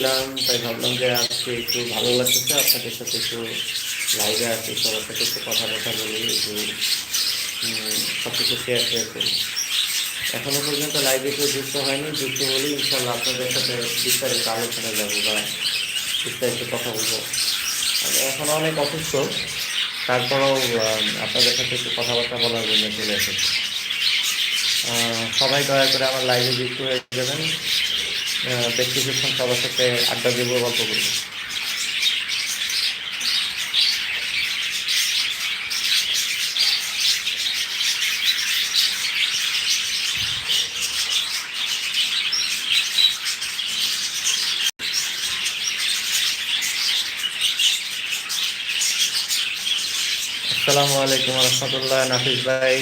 ছিলাম তাই ভাবলাম যে আজকে একটু ভালো লাগতেছে, আপনাদের সাথে একটু লাইভে আছি, সবার সাথে একটু কথা কথা বলি, একটু সব কিছু শেয়ার শেয়ার করি। এখনও পর্যন্ত লাইভে কেউ যুক্ত হয়নি, যুক্ত হলে ইনশাল্লাহ আপনাদের সাথে বিস্তারিত আলোচনা যাব বা বিস্তারিত কথা বলব। আমি এখন অনেক অসুস্থ, তারপরেও আপনাদের সাথে একটু কথাবার্তা বলার জন্য চলে এসেছি। সবাই দয়া করে আমার লাইভে যুক্ত হয়ে যাবেন। বেশ কিছুক্ষণ সবার সাথে আড্ডা দিব গল্প করব। আসসালামু আলাইকুম রহমতুল্লাহ নাফিস ভাই।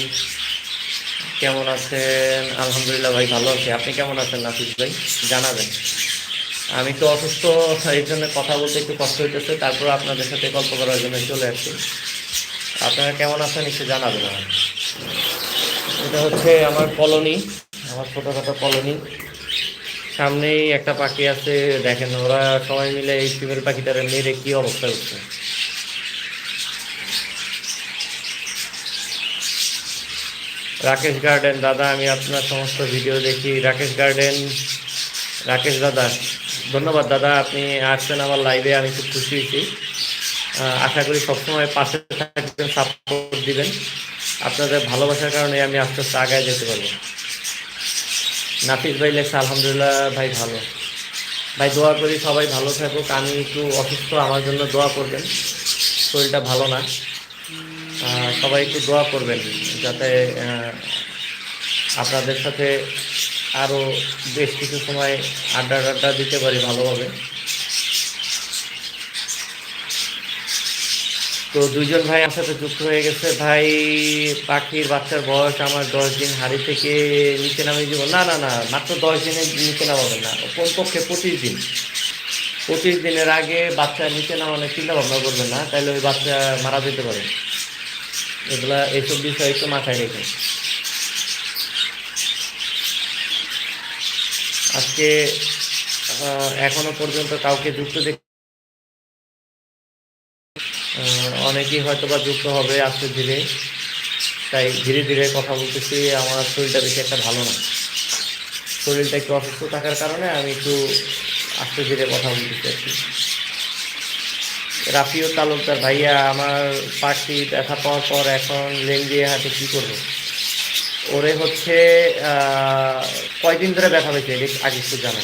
কেমন আছেন? আলহামদুলিল্লাহ ভাই, ভালো আছি। আপনি কেমন আছেন, নাফিস ভাই? জানাবেন। আমি তো অসুস্থ, এই জন্য কথা বলতে একটু কষ্ট হইতেছে। তারপর আপনাদের সাথে গল্প করার জন্য চলে আসছি। আপনারা কেমন আছেন একটু জানাবেন আমার এটা হচ্ছে আমার কলোনি, আমার ছোটোখাটো কলোনি। সামনেই একটা পাখি আছে, দেখেন ওরা সবাই মিলে এই ফিমেল পাখিটারে মেরে কী অবস্থা করছে রাকেশ গার্ডেন দাদা, আমি আপনার সমস্ত ভিডিও দেখি। রাকেশ গার্ডেন রাকেশ দাদা, ধন্যবাদ দাদা, আপনি আসছেন আমার লাইভে আমি খুব খুশি হয়েছি। আশা করি সবসময় পাশে থাকবেন সাপোর্ট দিবেন। আপনাদের ভালোবাসার কারণে আমি আস্তে আস্তে আগায় যেতে পারব। নাফিস ভাই লেখছে, আলহামদুলিল্লাহ ভাই ভালো। ভাই, দোয়া করি সবাই ভালো থাকুক। আমি একটু অসুস্থ, আমার জন্য দোয়া করবেন। শরীরটা ভালো না। সবাই একটু দোয়া করবেন। যাতে আপনাদের সাথে আরও বেশ কিছু সময় আড্ডা আড্ডা দিতে পারি ভালোভাবে। তো দুজন ভাই আমার সাথে যুক্ত হয়ে গেছে। ভাই, পাখির বাচ্চার বয়স আমার দশ দিন হাড়ি থেকে নিচে নামে দিব। না না না, মাত্র দশ দিনের নিচে নামাবেন না। কোন পক্ষে পঁচিশ দিন। পঁচিশ দিনের আগে বাচ্চা নিচে নামানোর চিন্তা ভাবনা করবেন না। তাহলে ওই বাচ্চা মারা যেতে পারে। এগুলা এইসব বিষয় একটু মাথায় রেখে। আজকে এখনও পর্যন্ত কাউকে যুক্ত দেখ অনেকেই হয়তো বা যুক্ত হবে আস্তে ধীরে। তাই ধীরে ধীরে কথা বলতেছি, আমার শরীরটা বেশি একটা ভালো না। শরীরটা একটু অসুস্থ থাকার কারণে আমি একটু আস্তে ধীরে কথা আর কি। রাফিও তালুকদার ভাইয়া আমার পাখি দেখা পাওয়ার পর এখন লেন দিয়ে হাতে কী করব? ওরে হচ্ছে কয়দিন ধরে ব্যথা হয়েছে এটা আগে একটু আহ,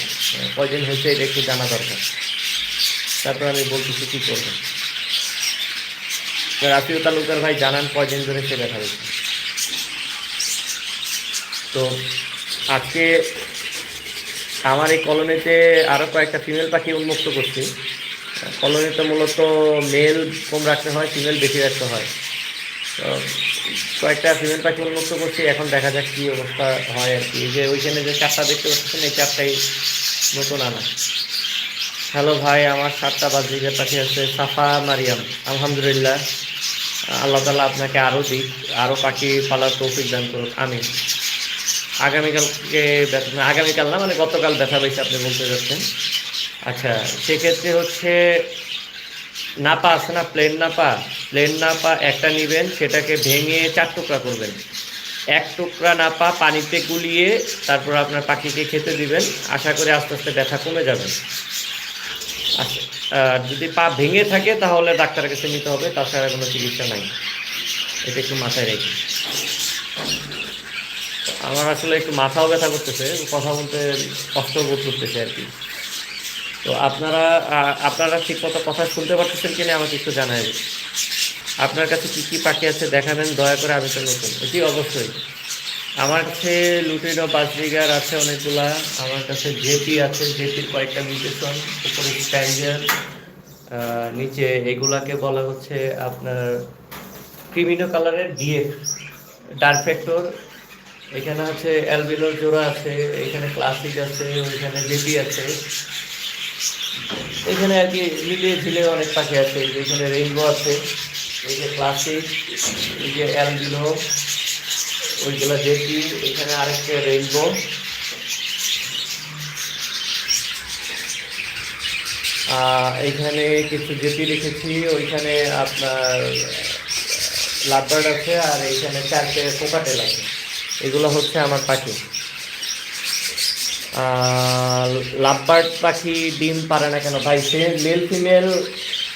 কয়দিন হয়েছে এটা একটু জানা দরকার। তারপর আমি বলতেছি কী করব? রাফিও তালুকদার ভাই জানান কয়দিন ধরে সে ব্যথা হয়েছে। তো আজকে আমার এই কলোনিতে আরও কয়েকটা ফিমেল পাখি উন্মুক্ত করছি। কলোনিতে মূলত মেল কম রাখতে হয়, ফিমেল বেশি রাখতে হয়। তো কয়েকটা ফিমেল পাখি উন্মুক্ত করছি, এখন দেখা যাক কী অবস্থা হয় আর কি। যে ওইখানে যে চারটা দেখতে পাচ্ছেন, এই চারটাই নতুন আনা। হ্যালো ভাই, আমার সাতটা বাজিকের পাখি আছে, সাফা মারিয়াম। আলহামদুলিল্লাহ। আল্লাহ তালা আপনাকে আরও দিক আরও পাখি পালার তৌফিক দান করুক। আমি আগামীকালকে আগামীকাল না মানে গতকাল ব্যথা পেয়েছে আপনি বলতে যাচ্ছেন। আচ্ছা সেক্ষেত্রে হচ্ছে নাপা আছে না প্লেন নাপা? প্লেন নাপা একটা নেবেন, সেটাকে ভেঙে চার টুকরা করবেন। এক টুকরা নাপা পানিতে গুলিয়ে তারপর আপনার পাখিকে খেতে দিবেন। আশা করি আস্তে আস্তে ব্যথা কমে যাবে। আচ্ছা যদি পা ভেঙে থাকে তাহলে ডাক্তারের কাছে নিতে হবে, তাছাড়া কোনো চিকিৎসা নাই। এটা একটু মাথায় রেখে। আমার আসলে একটু মাথাও ব্যথা করতেছে, কথা বলতে কষ্ট বোধ করতেছে আর কি। তো আপনারা আপনারা ঠিক মতো কথা শুনতে পারতেছেন কিনা আমাকে একটু জানাই আপনার কাছে কী কী পাখি আছে দেখাবেন, দয়া করে আমি তো নতুন জি, অবশ্যই। আমার কাছে লুটিনো বাসরিগার আছে অনেকগুলা। আমার কাছে জেপি আছে, জেপির কয়েকটা মিউটেশন, উপরে স্ট্যান্ডার নিচে এগুলাকে বলা হচ্ছে আপনার ক্রিমিনো কালারের ডিএফ, ডার্ক ফ্যাক্টর। এখানে আছে অ্যালবিলোর জোড়া আছে, এখানে ক্লাসিক আছে, ওইখানে জেপি আছে। এখানে আর কি মিলিয়ে ঝিলে অনেক পাখি আছে, এখানে রেইনবো আছে, এই যে ক্লাসিক এই যে অ্যালবিনো ওইগুলো জেপি এখানে আরেকটা রেইনবো এইখানে কিছু জেপি রেখেছি ওইখানে আপনার লাভবার্ড আছে আর এইখানে চারটে কোকাটেল আছে, এগুলো হচ্ছে আমার পাখি। লাভবার্ড পাখি ডিম পারে না কেন? ভাই সে মেল ফিমেল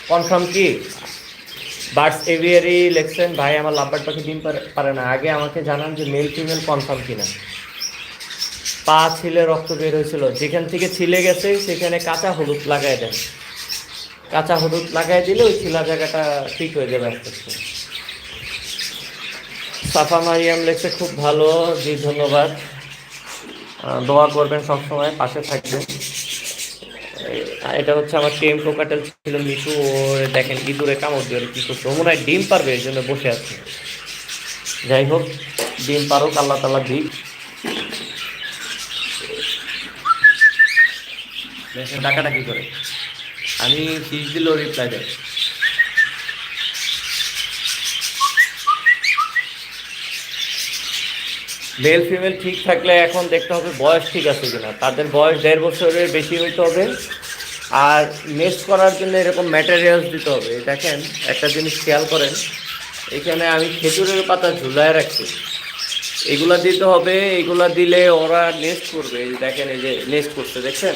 কনফার্ম কি? বার্ডস এভিয়ারি লেখছেন ভাই, আমার লাভবার্ড পাখি ডিম পারে- না। আগে আমাকে জানান যে মেল ফিমেল কনফার্ম কিনা। পা ছিলে, রক্ত বের হয়েছিল। যেখান থেকে ছিলে গেছে, সেখানে কাঁচা হলুদ লাগাই দেন। কাঁচা হলুদ লাগাই দিলে ওই ছিলা জায়গাটা ঠিক হয়ে যাবে আস্তে আস্তে। সাফা মারিয়াম লেখছে, খুব ভালো, জি, ধন্যবাদ। দোয়া করবেন সবসময় পাশে থাকবেন। এটা হচ্ছে আমার টেম কোকাটেল ছিল মিঠু ওর দেখেন ইঁদুরে কামড় দিয়ে কি করছে। ও মনে হয় ডিম পারবে এই জন্য বসে আছে। যাই হোক ডিম পারুক আল্লাহ তালা দিক। টাকাটা কি করে। আমি ফিস দিলেও রিপ্লাই দেয়। মেল ফিমেল ঠিক থাকলে এখন দেখতে হবে বয়স ঠিক আছে কিনা। তাদের বয়স দেড় বছরের বেশি হইতে হবে। আর নেস্ট করার জন্য এরকম ম্যাটেরিয়ালস দিতে হবে। দেখেন, একটা জিনিস খেয়াল করেন। এখানে আমি খেজুরের পাতা ঝুলায় রাখছি। এগুলা দিতে হবে, এগুলা দিলে ওরা নেস্ট করবে। দেখেন, এই যে নেস্ট করছে, দেখছেন?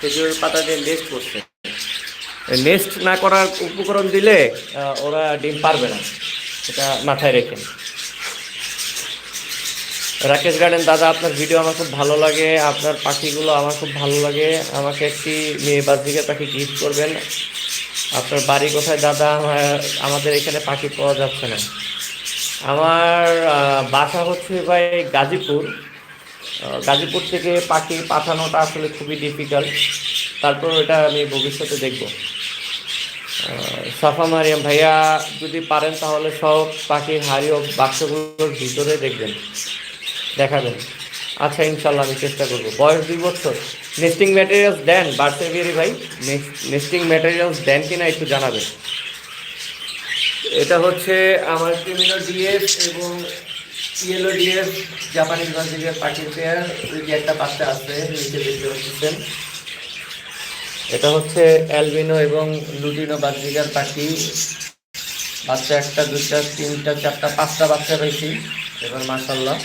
খেজুরের পাতা দিয়ে নেস্ট করছে। নেস্ট না করার উপকরণ দিলে ওরা ডিম পারবে না। এটা মাথায় রেখেন রাকেশ গার্ডেন, দাদা, আপনার ভিডিও আমার খুব ভালো লাগে, আপনার পাখিগুলো আমার খুব ভালো লাগে, আমাকে একটি মেয়ে বাজিকে পাখি গিফট করবেন। আপনার বাড়ি কোথায়, দাদা? আমাদের এখানে পাখি পাওয়া যাচ্ছে না। আমার বাসা হচ্ছে ভাই গাজীপুর। গাজীপুর থেকে পাখি পাঠানোটা আসলে খুবই ডিফিকাল্ট তারপর এটা আমি ভবিষ্যতে দেখব। সাফা মারিয়াম ভাইয়া, যদি পারেন তাহলে সব পাখির হাড়ি ও বাক্সগুলোর ভিতরে দেখবেন। দেখাবেন। আচ্ছা ইনশাল্লাহ আমি চেষ্টা করব। বয়স দুই বছর। নেস্টিং ম্যাটেরিয়ালস দেন বার্সেভিয়ারি ভাই। নেস্টিং ম্যাটেরিয়ালস দেন কিনা একটু জানাবেন। এটা হচ্ছে আমার ক্রিমিনো ডিএফ এবং ইয়েলো ডিএফ জাপানিজ বাজিকের পাখির পেয়ার ওই যে একটা বাচ্চা আছে, নিচে দেখতে পাচ্ছেন। এটা হচ্ছে অ্যালবিনো এবং লুডিনো বাজিকার পাখি বাচ্চা একটা দুটা তিনটা, চারটা, পাঁচটা বাচ্চা রয়েছে এবার মাসাল্লাহ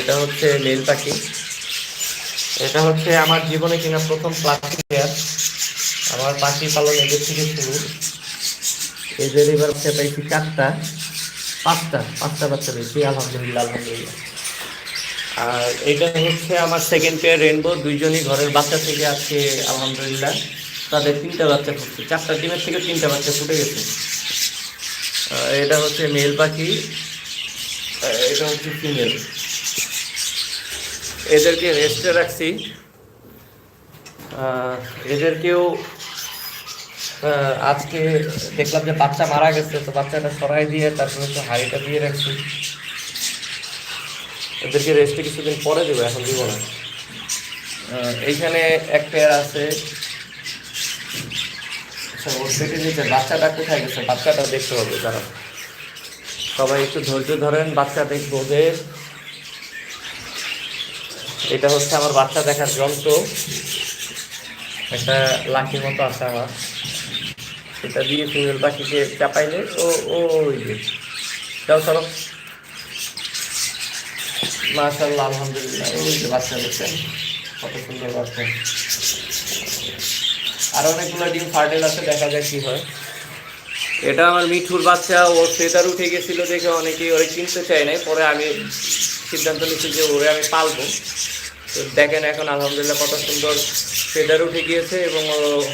এটা হচ্ছে মেল পাখি। এটা হচ্ছে আমার জীবনে কিনা প্রথম প্লাস্টিক পেয়ার আমার পাখি পালন এদের থেকে শুরু। এদের এবার হচ্ছে পাইছি চারটা, পাঁচটা পাঁচটা বাচ্চা পেয়েছি, আলহামদুলিল্লাহ আলহামদুলিল্লাহ। আর এটা হচ্ছে আমার সেকেন্ড পেয়ার রেনবো দুইজনই ঘরের বাচ্চা থেকে আজকে, আলহামদুলিল্লাহ, তাদের তিনটা বাচ্চা ফুটছে। চারটা ডিমের থেকে তিনটা বাচ্চা ফুটে গেছে। এটা হচ্ছে মেল পাখি এটা হচ্ছে ফিমেল এদেরকে রেস্টে রাখছি। এদেরকেও আজকে দেখলাম যে বাচ্চা মারা গেছে, তো বাচ্চাটা সরাই দিয়ে তারপরে তো হাড়িটা দিয়ে রাখছি। এদেরকে রেস্টে কিছুদিন পরে দেবো, এখন দিব না। এইখানে এক পেয়ার আছে। আচ্ছা বাচ্চাটা কোথায় গেছে? বাচ্চাটা দেখতে হবে তারা সবাই একটু ধৈর্য ধরেন, বাচ্চা দেখব ওদের এটা হচ্ছে আমার বাচ্চা দেখার যন্ত্র। একটা লাঠির মতো আছে আমার। এটা দিয়ে ফিমেল পাখিকে চাপাইলে ও ও, ওই যে। যাও, চলো। মাশাল্লাহ আলহামদুলিল্লাহ। ওই যে বাচ্চা দেখছেন? কত সুন্দর বাচ্চা। আর অনেকগুলো ডিম ফার্টেল আছে, দেখা যাক কি হয়। এটা আমার মিঠুর বাচ্চা। ওর ফেদার উঠে গেছিল দেখে অনেকেই ওরে কিনতে চায় নাই। পরে আমি সিদ্ধান্ত নিচ্ছি যে ওরে আমি পালবো। তো দেখেন এখন আলহামদুলিল্লাহ কত সুন্দর ফেদার উঠে গিয়েছে এবং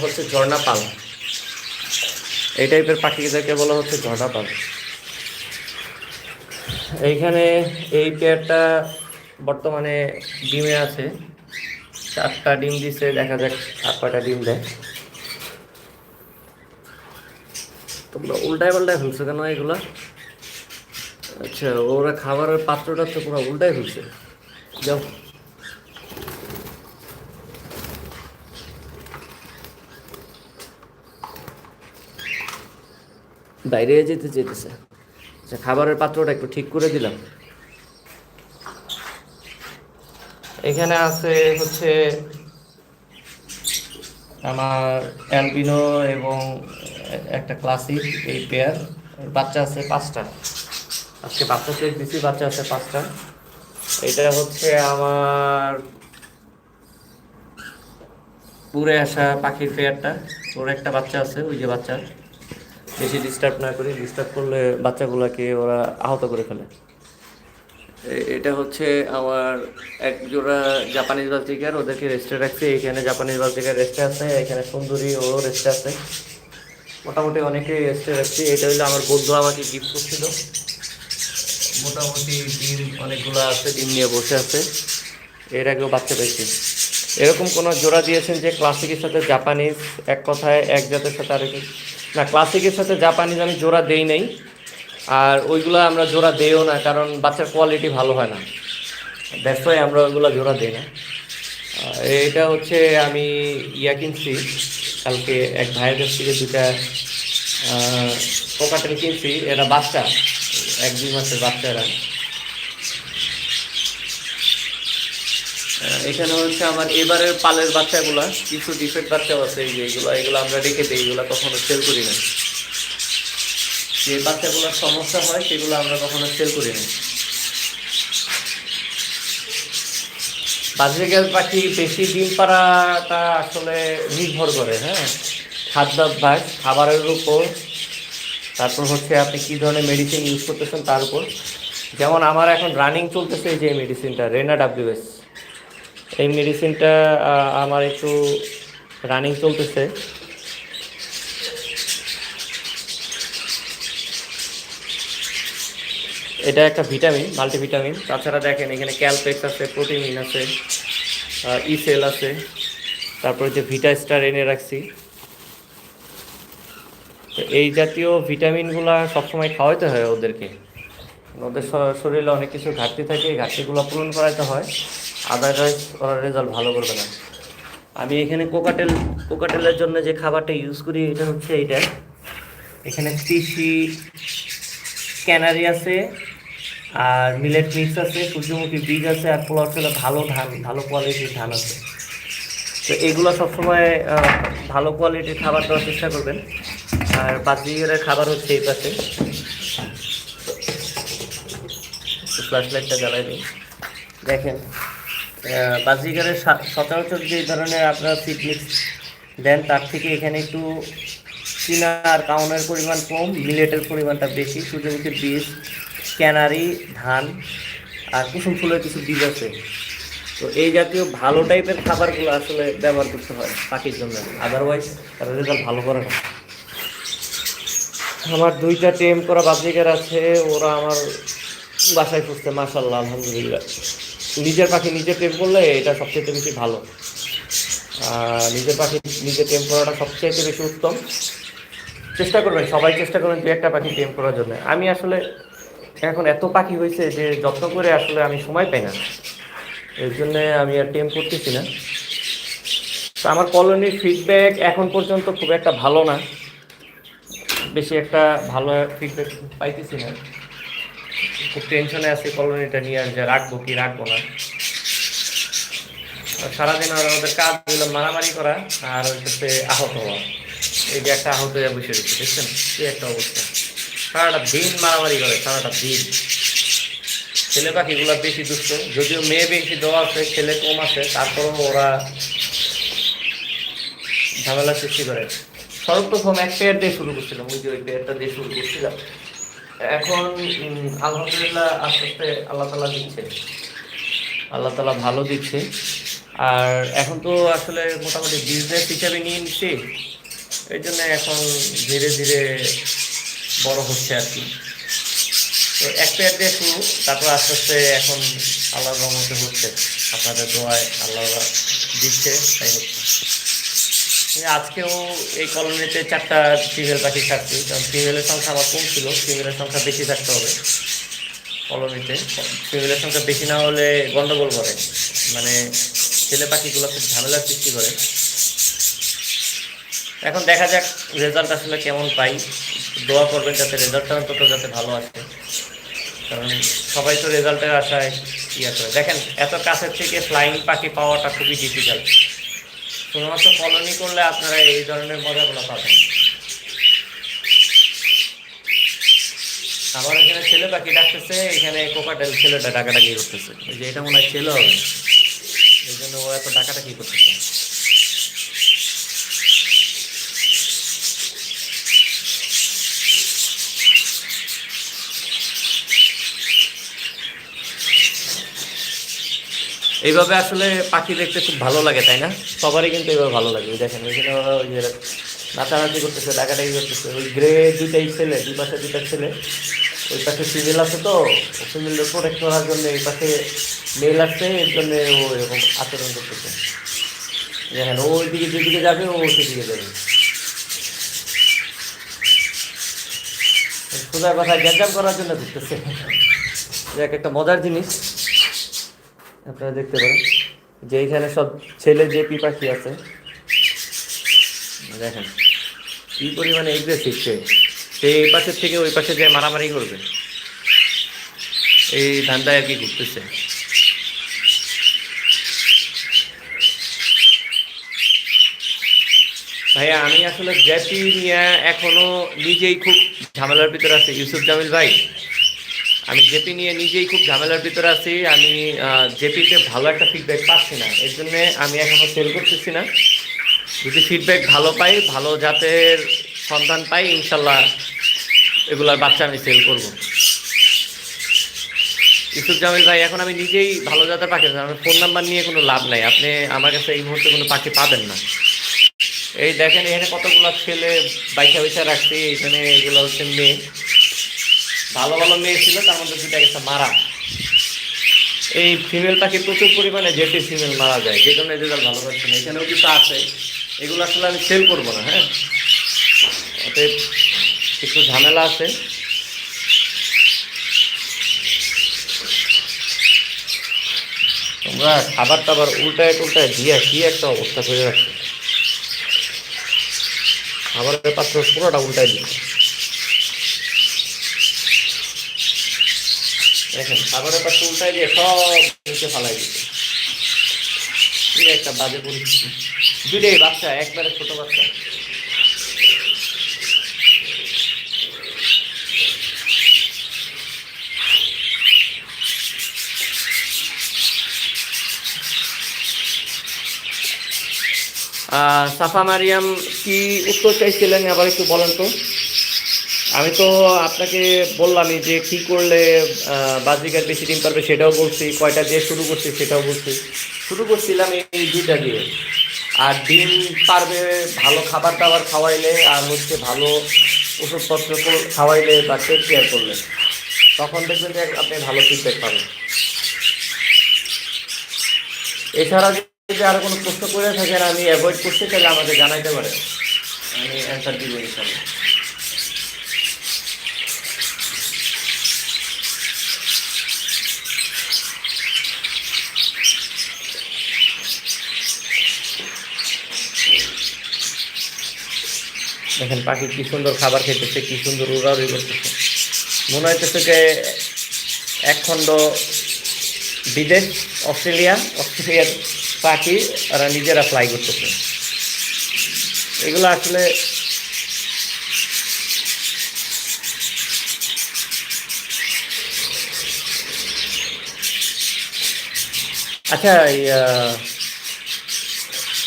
হচ্ছে ঝর্ণা পাল। এই টাইপের পাখিদেরকে বলা হচ্ছে ঝর্ণা পাল। এইখানে এই পেয়ারটা বর্তমানে ডিমে আছে। চারটা ডিম দিছে, দেখা যাক আর কয়টা ডিম দেয়। তোমরা উল্টায় পাল্টায় ফেলছো কেন এগুলা? আচ্ছা ওরা খাবারের পাত্রটা তো পুরো উল্টায় ফেলছে যাও। বাইরে যেতে চেয়েছে আচ্ছা খাবারের পাত্রটা একটু ঠিক করে দিলাম। এখানে আছে হচ্ছে আমার অ্যালবিনো এবং একটা ক্লাসিক, এই পেয়ার। বাচ্চা আছে পাঁচটা। আজকে বাচ্চা চেক দিছি, বাচ্চা আছে পাঁচটা। এটা হচ্ছে আমার পুরে আসা পাখির পেয়ারটা। ওর একটা বাচ্চা আছে, ওই যে বাচ্চা বেশি ডিস্টার্ব না করি ডিস্টার্ব করলে বাচ্চাগুলোকে ওরা আহত করে ফেলে। এটা হচ্ছে আমার এক জোড়া জাপানিজ বালতিকার ওদেরকে রেস্টে রাখছি। এখানে জাপানিজ বালতিকার রেস্টে আছে, এখানে সুন্দরী ও রেস্টে আছে। মোটামুটি অনেকে রেস্টে রাখছি। এটা হলো আমার বন্ধু আমাকে গিফট করছিল। মোটামুটি ডিম, অনেকগুলো আছে, ডিম নিয়ে বসে আছে। এর আগেও বাচ্চা পেয়েছি। এরকম কোনো জোড়া দিয়েছেন যে ক্লাসিকের সাথে জাপানিজ এক কথায় এক জাতের সাথে আরেক না ক্লাসিকের সাথে জাপানিজ আমি জোড়া দেই নাই। আর ওইগুলো আমরা জোড়া দেইও না, কারণ বাচ্চার কোয়ালিটি ভালো হয় না। দ্যাটস ওয়াই আমরা ওইগুলো জোড়া দিই না। এটা হচ্ছে আমি ইয়া কিনছি, কালকে এক ভাইয়ের কাছ থেকে দুটা পোকাটেল কিনছি এরা বাচ্চা, এক দুই মাসের বাচ্চারা এখানে হচ্ছে আমার এবারের পালের বাচ্চাগুলা, কিছু ডিফেক্ট বাচ্চাও আছে, এই যে এইগুলো এগুলো আমরা রেখে দিই, এগুলো কখনো সেল করি না যে বাচ্চাগুলোর সমস্যা হয়, সেগুলো আমরা কখনো সেল করি না বাজরিগাল পাখি বেশি ডিম পাড়াটা আসলে নির্ভর করে হ্যাঁ? খাদ্যাভ্যাস, খাবারের উপর, তারপর হচ্ছে আপনি কী ধরনের মেডিসিন ইউজ করতেছেন তার উপর। যেমন আমার এখন রানিং চলতেছে যে মেডিসিনটা রেনা ডাব্লিউএস এই মেডিসিনটা আমার একটু রানিং চলতেছে। এটা একটা ভিটামিন মাল্টিভিটামিন তাছাড়া দেখেন, এখানে ক্যালপেক্স আছে প্রোটিন আছে ইসেল আছে। তারপরে যে ভিটা স্টার এনে রাখছি। এই জাতীয় ভিটামিনগুলো সবসময় খাওয়াইতে হয় ওদেরকে। ওদের শরীরে অনেক কিছু ঘাটতি থাকে ঘাটতিগুলো পূরণ করাইতে হয়। আদারওয়াইজ ওরা রেজাল্ট ভালো করবে না। আমি এখানে কোকাটেল কোকাটেলের জন্য যে খাবারটা ইউজ করি, এটা হচ্ছে এইটা। এখানে তিসি ক্যানারি আছে, আর মিলেট মিক্স আছে, সূর্যমুখী বীজ আছে, আর পোলাও ছেলে ভালো ধান, ভালো কোয়ালিটির ধান আছে। তো এগুলো সবসময় ভালো কোয়ালিটির খাবার দেওয়ার চেষ্টা করবেন। আর বাজিগের খাবার হচ্ছে এই পাশে। ফ্ল্যাশ লাইটটা জ্বালাই দিই দেখেন বাজিগারের সচরাচর যে ধরনের আপনারা ফিট মিক্স দেন, তার থেকে এখানে একটু চীনা আর কাউনের পরিমাণ কম মিলেটের পরিমাণটা বেশি সূর্যমুখীর বীজ, ক্যানারি, ধান আর কুসুম ফুলের কিছু বীজ আছে। তো এই জাতীয় ভালো টাইপের খাবারগুলো আসলে ব্যবহার করতে হয় পাখির জন্য। আদারওয়াইজ তারা রেজাল্ট ভালো করে না। আমার দুইটা টেম করা বাজিকার আছে, ওরা আমার বাসায় খুঁজতে মাসাল্লাহ আলহামদুলিল্লাহ। নিজের পাখি নিজে টেম করলে এটা সবচেয়ে বেশি ভালো। আর নিজের পাখি নিজে টেম করাটা সবচেয়ে বেশি উত্তম। চেষ্টা করবেন, সবাই চেষ্টা করবেন দু একটা পাখি টেম করার জন্য। আমি আসলে এখন এত পাখি হয়েছে যে যত্ন করে আসলে আমি সময় পাই না। এর জন্য আমি আর টেম করতেছি না। তো আমার কলোনির ফিডব্যাক এখন পর্যন্ত খুব একটা ভালো না। বেশি একটা ভালো ফিডব্যাক পাইতেছি না। খুব টেনশনে আছে, কলোনিটা নিয়ে আর যে রাখব কি রাখব না। সারাদিন আর আমাদের কাজ হলো মারামারি করা আর হচ্ছে আহত হওয়া। এই যে একটা আহত হয়ে বসে রয়েছে, দেখছেন? কি একটা অবস্থা। সারাটা দিন মারামারি করে, সারাটা দিন। ছেলে পাখিগুলো বেশি দুষ্ট, যদিও মেয়ে বেশি দেওয়া আছে, ছেলে কম আছে, তারপরেও ওরা ঝামেলা সৃষ্টি করে। সর্বপ্রথম এক পেয়ার দিয়ে শুরু করছিলাম, ওই যে ওই পেয়ারটা দিয়ে শুরু করছিলাম। এখন আলহামদুলিল্লাহ আস্তে আস্তে আল্লাহ তালা দিচ্ছে। আল্লাহ তালা ভালো দিচ্ছে। আর এখন তো আসলে মোটামুটি বিজনেস হিসাবে নিয়ে নিচ্ছি। এই জন্য এখন ধীরে ধীরে বড় হচ্ছে আর কি। তো এক পেয়ার দিয়ে শুরু, তারপর আস্তে আস্তে এখন আল্লাহর রহমতে হচ্ছে। আপনাদের দোয়ায় আল্লাহ দিচ্ছে। তাই হচ্ছে আজকেও এই কলোনিতে চারটা ফিমেল পাখি থাকছে কারণ ফিমেলের সংখ্যা আমার কম ছিল ফিমেলের সংখ্যা বেশি থাকতে হবে কলোনিতে। ফিমেলের সংখ্যা বেশি না হলে গন্ডগোল করে। মানে ছেলে পাখিগুলো খুব ঝামেলার সৃষ্টি করে। এখন দেখা যাক রেজাল্ট আসলে কেমন পাই। দোয়া করবেন যাতে রেজাল্টটা অন্তত যাতে ভালো আসে। কারণ সবাই তো রেজাল্টের আশায় ইয়ে করে। দেখেন, এত কাছের থেকে ফ্লাইং পাখি পাওয়াটা খুবই ডিফিকাল্ট শুধুমাত্র কলোনি করলে আপনারা এই ধরনের মজাগুলো পাবেন। আবার এখানে ছেলে পাখি ডাকতেছে এখানে কোকাটেল ছেলেটা ডাকাটা ডাকাডাকি করতেছে। যে এটা মনে হয় ছেলে হবে। এই জন্য ও এত ডাকাটা কি করতেছে। এইভাবে আসলে পাখি দেখতে খুব ভালো লাগে, তাই না? সবারই কিন্তু এইভাবে ভালো লাগে। দেখেন ওইখানে ওই যে নাচানাচি করতেছে, ডাকাডাকি করতেছে। ওই গ্রে দুইটাই ছেলে, দুই পাশে দুইটা ছেলে। ওই পাশে ফিমেল আছে তো ফিমেলদের প্রোটেক্ট করার জন্য এই পাশে মেল আসছে এর জন্য ও এরকম আচরণ করতেছে। দেখেন, ও ওইদিকে যেদিকে যাবে, ও সেদিকে যাবে। সোজা কথা গ্যাঞ্জাম করার জন্য ঘুরতেছে। এক একটা মজার জিনিস। আপনারা দেখতে পারেন। যে এখানে সব ছেলে, যে পাখি আছে, দেখেন, কি পরিমাণে এগ্রেসিভ সে। সে এই পাশের থেকে ওই পাশে যে মারামারি করবে। এই ধান্দায় আর কি ঘুরতেছে। ভাইয়া, আমি আসলে জ্যাপি নিয়ে এখনও নিজেই খুব ঝামেলার ভিতরে আছে। ইউসুফ জামিল ভাই আমি জেপি নিয়ে নিজেই খুব ঝামেলার ভিতরে আছি। আমি জেপিতে ভালো একটা ফিডব্যাক পাচ্ছি না। এর জন্য আমি এখনও সেল করতেছি না। যদি ফিডব্যাক ভালো পাই, ভালো জাতের সন্ধান পাই, ইনশাল্লাহ এগুলার বাচ্চা আমি সেল করব। ইউসুফ জামিল ভাই, এখন আমি নিজেই ভালো জাতের পাখি আমার ফোন নাম্বার নিয়ে কোনো লাভ নাই। আপনি আমার কাছে এই মুহূর্তে কোনো পাখি পাবেন না। এই দেখেন, এখানে কতগুলো ছেলে বাইসা বাইসা রাখছি। এখানে এগুলো হচ্ছে মেয়ে। ভালো ভালো মেয়ে ছিল, তার মধ্যে দুটা গেছে মারা। এই ফিমেল পাখি প্রচুর পরিমাণে যেটি ফিমেল মারা যায়, যে কারণে রেজাল্ট ভালো পাচ্ছে না এখানেও কিছু আছে, এগুলো আসলে আমি সেল করব না হ্যাঁ? অতএব কিছু ঝামেলা আছে। তোমরা খাবার টাবার উল্টায় টুল্টায় দিয়া কি একটা অবস্থা করে রাখছো খাবারের পাত্র পুরোটা উল্টায় দিচ্ছে। দেখেন, খাবারের পাত্র উল্টায় দিয়ে সব নিচে ফালাই দিচ্ছে। একটা বাজে পরিস্থিতি। দুইটাই বাচ্চা, একবারে ছোট বাচ্চা। সাফা মারিয়াম, কি উত্তর চাইছিলেন? আবার একটু বলেন তো। আমি তো আপনাকে বললামই যে কি করলে আহ, বাজরিকার বেশি দিন পারবে সেটাও বলছি কয়টা দিয়ে শুরু করছি সেটাও বলছি। শুরু করছিলাম এই দুইটা দিয়ে। আর ডিম পারবে ভালো খাবার দাবার খাওয়াইলে আর হচ্ছে ভালো ওষুধপত্র খাওয়াইলে বা টেক কেয়ার করলে। তখন দেখবেন যে আপনি ভালো ফিডব্যাক পাবেন। এছাড়া যদি আরও কোনো প্রশ্ন করে থাকেন আমি অ্যাভয়েড করতে চাইলে আমাকে জানাইতে পারেন। আমি অ্যান্সার দিব ইনশাল্লাহ। দেখেন পাখি কি সুন্দর খাবার খেতেছে, কি সুন্দর উড়াউড়ি করতেছে। মনে হইতেছে যে এক খণ্ড বিদেশ, অস্ট্রেলিয়া, অস্ট্রেলিয়ার পাখি ওরা নিজেরা ফ্লাই করতেছে। এগুলো আসলে আচ্ছা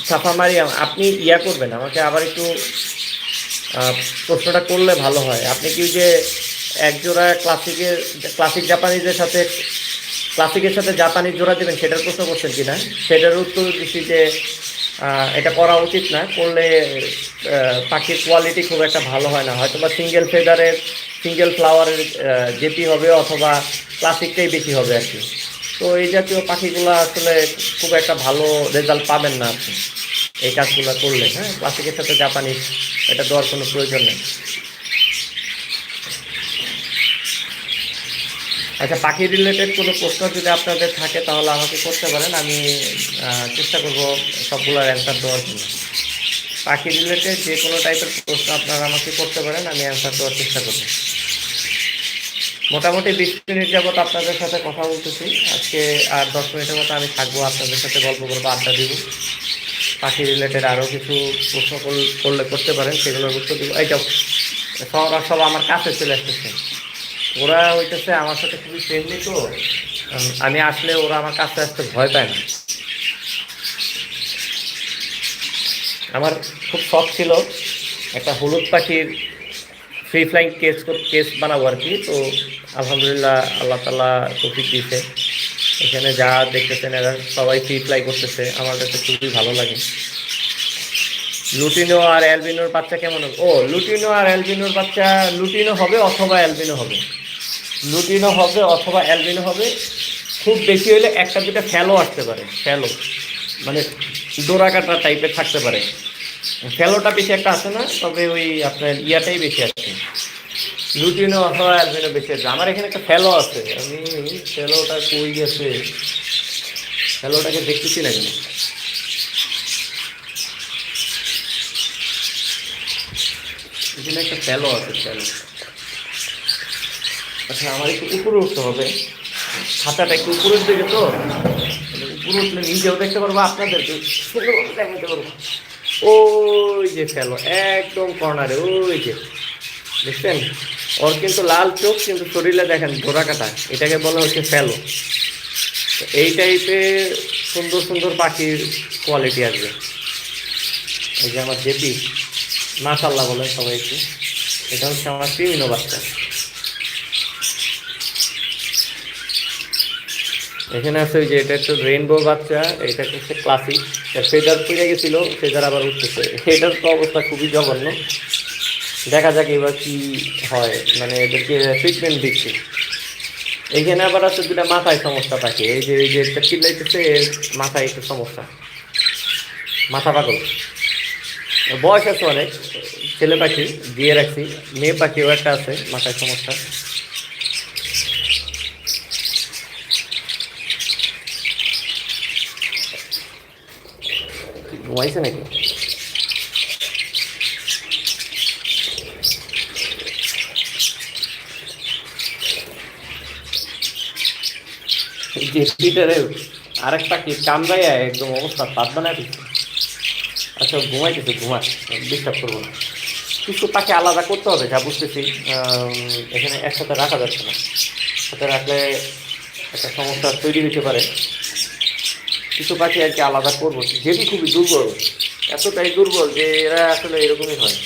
সাফা মারিয়াম আপনি ইয়া করবেন, আমাকে আবার একটু প্রশ্নটা করলে ভালো হয়। আপনি কি যে একজোড়া ক্লাসিকের ক্লাসিক জাপানিজের সাথে ক্লাসিকের সাথে জাপানি জোড়া দেবেন, সেটার প্রশ্ন করছেন কি না? সেটার উত্তর দিচ্ছি যে এটা করা উচিত না, করলে পাখির কোয়ালিটি খুব একটা ভালো হয় না। হয়তো বা সিঙ্গেল ফেদারের সিঙ্গেল ফ্লাওয়ারের জেপি হবে অথবা ক্লাসিকটাই বেশি হবে আর কি। তো এই জাতীয় পাখিগুলো আসলে খুব একটা ভালো রেজাল্ট পাবেন না আপনি। এই কাজগুলো করলে হ্যাঁ? ক্লাসিকের সাথে জাপানি এটা দেওয়ার কোনো প্রয়োজন নেই। আচ্ছা পাখি রিলেটেড কোনো প্রশ্ন যদি আপনাদের থাকে তাহলে আমাকে করতে পারেন। আমি চেষ্টা করব সবগুলোর অ্যান্সার দেওয়ার জন্য। পাখি রিলেটেড যে কোনো টাইপের প্রশ্ন আপনারা আমাকে করতে পারেন, আমি অ্যান্সার দেওয়ার চেষ্টা করব। মোটামুটি বিশ মিনিট যাবত আপনাদের সাথে কথা বলতেছি। আজকে আর দশ মিনিটের মতো আমি থাকব, আপনাদের সাথে গল্প করব, আড্ডা দিব। পাখি রিলেটেড আরও কিছু প্রশ্ন করল- করতে পারেন, সেগুলোর উত্তর দিব। এই ওরা সব আমার কাছে চলে আসতেছে। ওরা হইতেছে আমার সাথে খুবই ফ্রেন্ডলি তো। আমি আসলে ওরা আমার কাছে আসতে ভয় পায় না। আমার খুব শখ ছিল একটা হলুদ পাখির ফ্রি ফ্লাইং কেস কেস বানাবো আর কি। তো আলহামদুলিল্লাহ আল্লাহ তালা তৌফিক দিয়েছে। এখানে যা দেখতেছেন, এরা সবাই ফ্লাই করতেছে। আমার কাছে খুবই ভালো লাগে। লুটিনো আর অ্যালবিনোর বাচ্চা কেমন হবে? ও, লুটিনো আর অ্যালবিনোর বাচ্চা লুটিনো হবে অথবা অ্যালবিনো হবে? লুটিনো হবে অথবা অ্যালবিনো হবে? খুব বেশি হলে একটা দুটা ফ্যালো আসতে পারে ফ্যালো মানে ডোরা কাটা টাইপের থাকতে পারে। ফ্যালোটা বেশি একটা আসে না, তবে ওই আপনার ইয়াটাই বেশি আছে। লুটিনো অথবা অ্যালবিনো বেশি আছে। আমার এখানে একটা ফেলো আছে। আমি ফেলোটা কই গেছে? ফেলোটাকে দেখতেছি না কেন এখানে একটা ফ্যালো আছে ফ্যালো আচ্ছা আমার একটু উপরে উঠতে হবে। খাতাটা একটু উপরের দিকে তো। উপরে উঠলে নিজেও দেখতে পারব আপনাদেরকে দেখাতে পারব। ওই যে ফেলো, একদম কর্নারে, ওই যে। দেখছেন? ওর কিন্তু লাল চোখ, কিন্তু শরীরে দেখেন ঘোড়া কাটা এটাকে বলা হচ্ছে ফেলো। তো এই টাইপের সুন্দর সুন্দর পাখির কোয়ালিটি আসবে। এই যে আমার জেপি মাশাল্লাহ বলেন সবাই একটু। এটা হচ্ছে আমার ক্রিমিনো বাচ্চা। এখানে আছে ওই যে, এটা একটা রেইনবো বাচ্চা, এটা হচ্ছে ক্লাসিক ফেদার পড়ে গেছিল ফেদার আবার উঠতেছে। এটার তো অবস্থা খুবই জঘন্য। দেখা যাক এবার কি হয়। মানে এদেরকে ট্রিটমেন্ট দিচ্ছি। এইখানে আবার আছে দুটা মাথায় সমস্যা থাকে। এই যে এই যে একটা চিল্লাইতেছে মাথায় একটু সমস্যা। মাথা পাগল। বয়স আছে অনেক। ছেলে পাখি দিয়ে রাখছি। মেয়ে পাখিও একটা আছে, মাথায় সমস্যা। ঘুমাইছে নাকি? যে পিটারে আরেক পাখি কামড়াইয়া একদম অবস্থা পাত বানায় আচ্ছা ঘুমাইতেছে ঘুমা ডিস্টার্ব করব না। কিছু পাখি আলাদা করতে হবে, যা বুঝতেছি এখানে একসাথে রাখা যাচ্ছে না। সাথে রাখলে একটা সমস্যা তৈরি হতে পারে। কিছু পাখি আর কি আলাদা করব। যেটি খুবই দুর্বল, এতটাই দুর্বল যে এরা আসলে এরকমই হয়।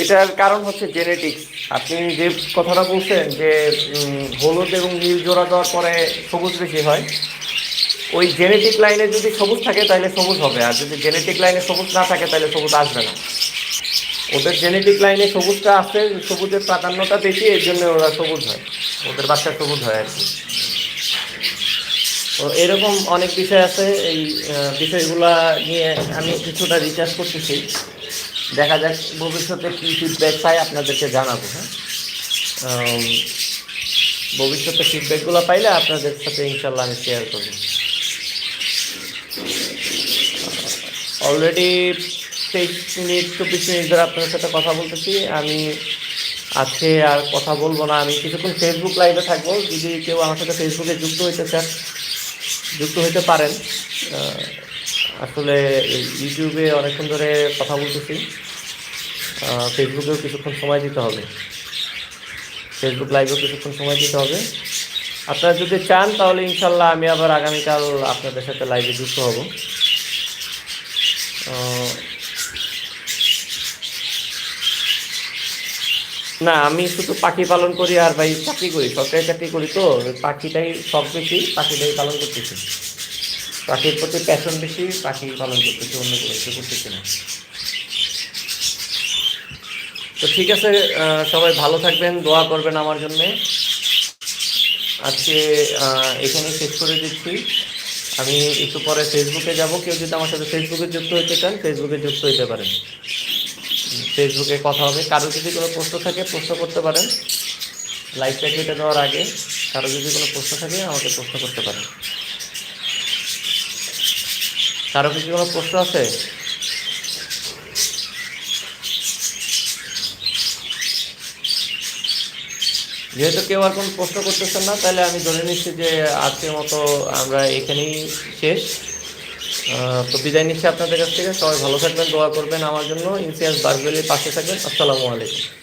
এটার কারণ হচ্ছে জেনেটিক্স আপনি যে কথাটা বলছেন যে হলুদ এবং নীল জোড়া দেওয়ার পরে সবুজ বেশি হয়, ওই জেনেটিক লাইনে যদি সবুজ থাকে তাহলে সবুজ হবে, আর যদি জেনেটিক লাইনে সবুজ না থাকে তাহলে সবুজ আসবে না। ওদের জেনেটিক লাইনে সবুজটা আছে, সবুজের প্রাধান্যটা বেশি, এর জন্য ওরা সবুজ হয়, ওদের বাচ্চা সবুজ হয় আর কি। তো এরকম অনেক বিষয় আছে, এই বিষয়গুলা নিয়ে আমি কিছুটা রিচার্জ করতেছি। দেখা যাক ভবিষ্যতে কী ফিডব্যাক পাই, আপনাদেরকে জানাব হ্যাঁ? ভবিষ্যতে ফিডব্যাকগুলো পাইলে আপনাদের সাথে ইনশাল্লাহ আমি শেয়ার করব। অলরেডি তেইশ মিনিট, চব্বিশ মিনিট ধরে আপনাদের সাথে কথা বলতেছি। আমি আজকে আর কথা বলব না। আমি কিছুক্ষণ ফেসবুক লাইভে থাকব। যদি কেউ আমার সাথে ফেসবুকে যুক্ত হইতে চান, যুক্ত হইতে পারেন। আসলে ইউটিউবে অনেকক্ষণ ধরে কথা বলতেছি। ফেসবুকেও কিছুক্ষণ সময় দিতে হবে। ফেসবুক লাইভেও কিছুক্ষণ সময় দিতে হবে। আপনারা যদি চান, তাহলে ইনশাল্লাহ আমি আবার আগামীকাল আপনাদের সাথে লাইভে যুক্ত হব। না, আমি শুধু পাখি পালন করি আর ভাই চাকরি করি, সরকারি চাকরি করি তো, পাখিটাই সব বেশি, পাখিটাই পালন করতেছি। পাখির প্রতি প্যাশন বেশি, পাখি পালন করতেছি অন্য কোনো কিছু করতেছি না। তো ঠিক আছে সবাই ভালো থাকবেন, দোয়া করবেন আমার জন্যে। আজকে এখানে শেষ করে দিচ্ছি। আমি একটু পরে ফেসবুকে যাব। কেউ যদি আমার সাথে ফেসবুকে যুক্ত হতে চান ফেসবুকে যুক্ত হতে পারেন। ফেসবুকে কথা হবে। কারও যদি কোনো প্রশ্ন থাকে, প্রশ্ন করতে পারেন। লাইভটা কেটে দেওয়ার আগে কারও যদি কোনো প্রশ্ন থাকে, আমাকে প্রশ্ন করতে পারেন। কারও কিছু কোনো প্রশ্ন আছে? যেহেতু কেউ আর কোনো প্রশ্ন করতেছেন না, তাহলে আমি ধরে নিচ্ছি যে আজকের মতো আমরা এখানেই শেষ। তো বিদায় নিচ্ছি আপনাদের কাছ থেকে। সবাই ভালো থাকবেন, দোয়া করবেন আমার জন্য। ইনসিয়াস বারবেলির পাশে থাকবেন। আসসালামু আলাইকুম।